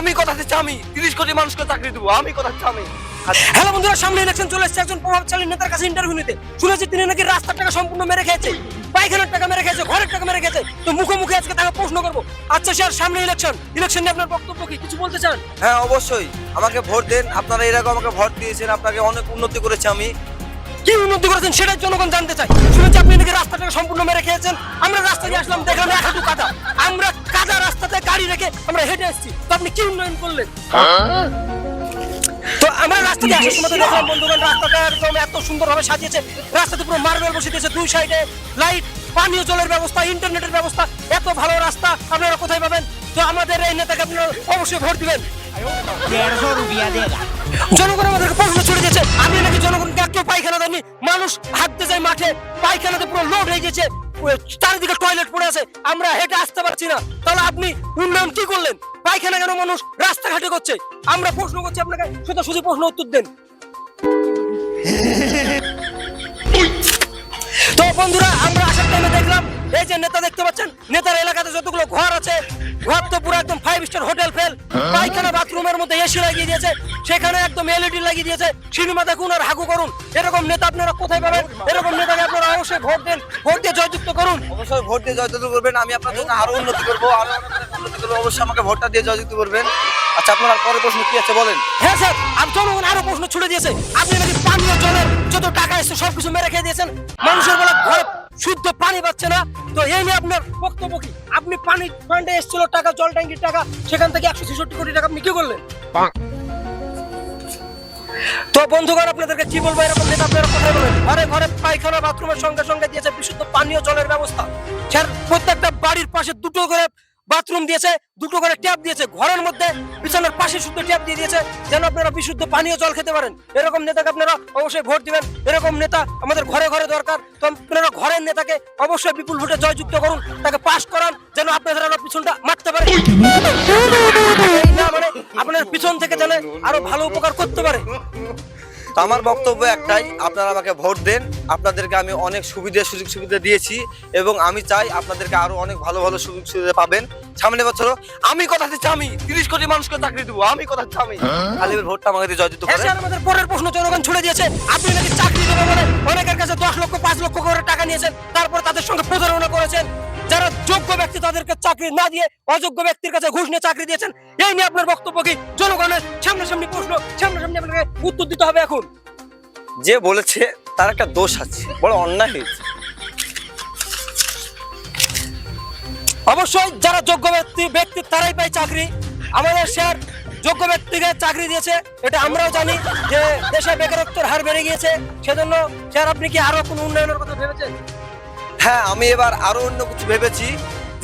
আমি কথা দিচ্ছি আমি তিরিশ কোটি মানুষকে চাকরি দেবো আমি কথা দিচ্ছি আমি। হ্যালো বন্ধুরা সামনে ইলেকশন চলে এসেছে একজন প্রভাবশালী নেতার কাছে ইন্টারভিউ নিতে। শুনেছি তিনি নাকি রাস্তার টাকা সম্পূর্ণ মেরে খেয়েছে পায়খানার টাকা মেরে খেয়েছে ঘরের টাকা মেরে খেয়েছে। তো মুখে মুখে আজকে তাকে প্রশ্ন করব। আচ্ছা স্যার সামনে ইলেকশন ইলেকশন নিয়ে আপনার বক্তব্য কি? কিছু বলতে চান? হ্যাঁ অবশ্যই। আমাকে ভোট দেন। আপনারা এরকম আমাকে ভোট দিয়েছেন। আপনাকে অনেক উন্নতি করেছি আমি। কি উন্নতি করেছেন সেটাই জনগণ জানতে চাই শুনেছি আপনি নাকি রাস্তাটাকে সম্পূর্ণ মেরে খেয়েছেন। আমরা রাস্তা দিয়ে আসলাম দেখলাম এক হাঁটু কাদা। আমরা গাড়ি রেখে আমরা হেঁটে আসছি। তো আপনি কি উন্নয়ন করলেন? হ্যাঁ? তো আমরা রাস্তা দিয়ে আসার সময় দেখলাম বন্ধুগণ রাস্তাটা একদম এত সুন্দরভাবে সাজিয়েছে। রাস্তাতে পুরো মার্বেল বসে দিয়েছে দুই সাইডে। লাইট পানীয় জলের ব্যবস্থা ইন্টারনেটের ব্যবস্থা এত ভালো রাস্তা। আপনারা কোথায় পাবেন? তো আমাদের এই নেতাকে আপনারা অবশ্যই ভোট দিবেন। জনগণ আমাদেরকে প্রশ্ন ছুড়ে দিয়েছে। আমি নাকি জনগণকে কেউ পায়খানা দেননি? মানুষ হাঁটতে যায় মাঠে। পায়খানাতে পুরো লোড হয়ে গেছে চারিদিকে টয়লেট পড়ে আছে, আমরা হেঁটে আসতে পারছি না। তাহলে আপনি উন্নয়ন কি করলেন? পায়খানা কেন মানুষ রাস্তাঘাটে করছে? আমরা প্রশ্ন করছি আপনাকে সেটা শুধু প্রশ্ন উত্তর দেন। তো বন্ধুরা, আমরা আসার টাইমে দেখলাম, এই যে নেতা দেখতে পাচ্ছেন, নেতার এলাকাতে যতগুলো ঘর আছে ঘর তো পুরো একদম ফাইভ স্টার হোটেল ফেল পায়খানা বাথরুমের মধ্যে এসি লাগিয়ে দিয়েছে সেখানে একদম এলইডি লাগিয়ে দিয়েছে। সিনেমা দেখুন আর হাগু করুন। এরকম নেতা আপনারা কোথায় পাবেন? এরকম নেতাকে আপনারা অবশ্যই ভোট দেন ভোট দিয়ে জয়যুক্ত করুন। অবশ্যই ভোট দিয়ে জয়যুক্ত করবেন আমি আপনার জন্য আরও উন্নতি করব আরও উন্নতি করব অবশ্যই আমাকে ভোটটা দিয়ে জয়যুক্ত করবেন। আচ্ছা আপনার পরের প্রশ্ন কি আছে বলেন? হ্যাঁ স্যার আর জনগণ আরও প্রশ্ন ছুড়ে দিয়েছে। আপনি নাকি পানীয় জলের যত টাকা এসছে সবকিছু মেরে খেয়ে দিয়েছেন? মানুষের বলে ঘরে শুদ্ধ পানি পাচ্ছে না। তো এই নিয়ে আপনার বক্তব্য কি? আপনি পানি ফান্ডে এসেছিল টাকা জল ট্যাঙ্কির টাকা সেখান থেকে একশো ছেষট্টি কোটি টাকা আপনি কি করলেন? তো বন্ধুগণ আপনাদেরকে কি বলব এরকম নেতা আপনারা কোথায় বলেন। ঘরে ঘরে পায়খানা বাথরুমের সঙ্গে সঙ্গে দিয়েছে বিশুদ্ধ পানীয় জলের ব্যবস্থা। স্যার প্রত্যেকটা বাড়ির পাশে দুটো করে বাথরুম দিয়েছে, দুটো করে ট্যাপ দিয়েছে, ঘরের মধ্যে বিছানার পাশে শুদ্ধ ট্যাপ দিয়ে দিয়েছে, যেন আপনারা বিশুদ্ধ পানীয় জল খেতে পারেন। এরকম নেতাকে আপনারা অবশ্যই ভোট দিবেন, এরকম নেতা আমাদের ঘরে ঘরে দরকার। তো আপনারা ঘরের নেতাকে অবশ্যই বিপুল ভোটে জয়যুক্ত করুন, তাকে পাশ করান, যেন আপনারা পিছনটা মারতে পারে। না মানে আপনার পিছন থেকে যেন আরও ভালো উপকার করতে পারে। আমার বক্তব্য একটাই, আপনারা আমাকে ভোট দেন, আপনাদেরকে আমি অনেক সুবিধা, সুযোগ সুবিধা দিয়েছি এবং আমি চাই আপনাদেরকে আরও অনেক ভালো ভালো সুযোগ সুবিধা পাবেন। সামনে বছর, আমি কথা দিচ্ছি, আমি তিরিশ কোটি মানুষকে চাকরি দেবো, আমি কথা দিচ্ছি, আমি। খালি ভোটটা আমাকে হ্যাঁ করেন। আমাদের পরের প্রশ্ন, জনগণ ছুড়ে দিয়েছে, আপনি নাকি চাকরি দেবে বলে? অনেকের কাছে দশ লক্ষ, পাঁচ লক্ষ করে টাকা নিয়েছেন, তারপর তাদের সঙ্গে প্রতারণা করেছেন। ব্যক্তি তাদেরকে চাকরি না দিয়ে অযোগ্য ব্যক্তির কাছে ঘুষ নিয়ে চাকরি দিয়েছেন এই নিয়ে আপনার বক্তব্য কি? জনগণের সামনাসামনি প্রশ্ন সামনাসামনি আপনাকে উত্তর দিতে হবে এখন। যে বলেছে তার একটা দোষ আছে বড় অন্যায় হয়েছে। অবশ্যই যারা যোগ্য ব্যক্তি ব্যক্তি তারাই পায় চাকরি। আমাদের স্যার যোগ্য ব্যক্তিকে চাকরি দিয়েছে এটা আমরাও জানি যে দেশে বেকারত্বের হার বেড়ে গিয়েছে। সেজন্য স্যার আপনি কি আরও কোনো উন্নয়নের কথা ভেবেছেন? হ্যাঁ আমি এবার আরও অন্য কিছু ভেবেছি।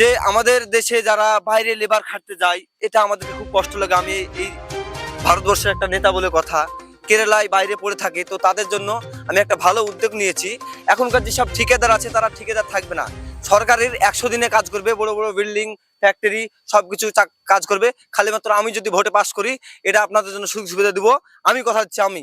যে আমাদের দেশে যারা বাইরে লেবার খাটতে যায়, এটা আমাদেরকে খুব কষ্ট লাগে। আমি এই ভারতবর্ষের একটা নেতা বলে কথা, কেরালায় বাইরে পড়ে থাকে, তো তাদের জন্য আমি একটা ভালো উদ্যোগ নিয়েছি। এখনকার যেসব ঠিকাদার আছে, তারা ঠিকাদার থাকবে না। সরকারের একশো দিনে কাজ করবে, বড় বড় বিল্ডিং, ফ্যাক্টরি, সবকিছু কাজ করবে। খালি মাত্র আমি যদি ভোটে পাস করি, এটা আপনাদের জন্য সুযোগ সুবিধা দেবো। আমি কথা হচ্ছে আমি।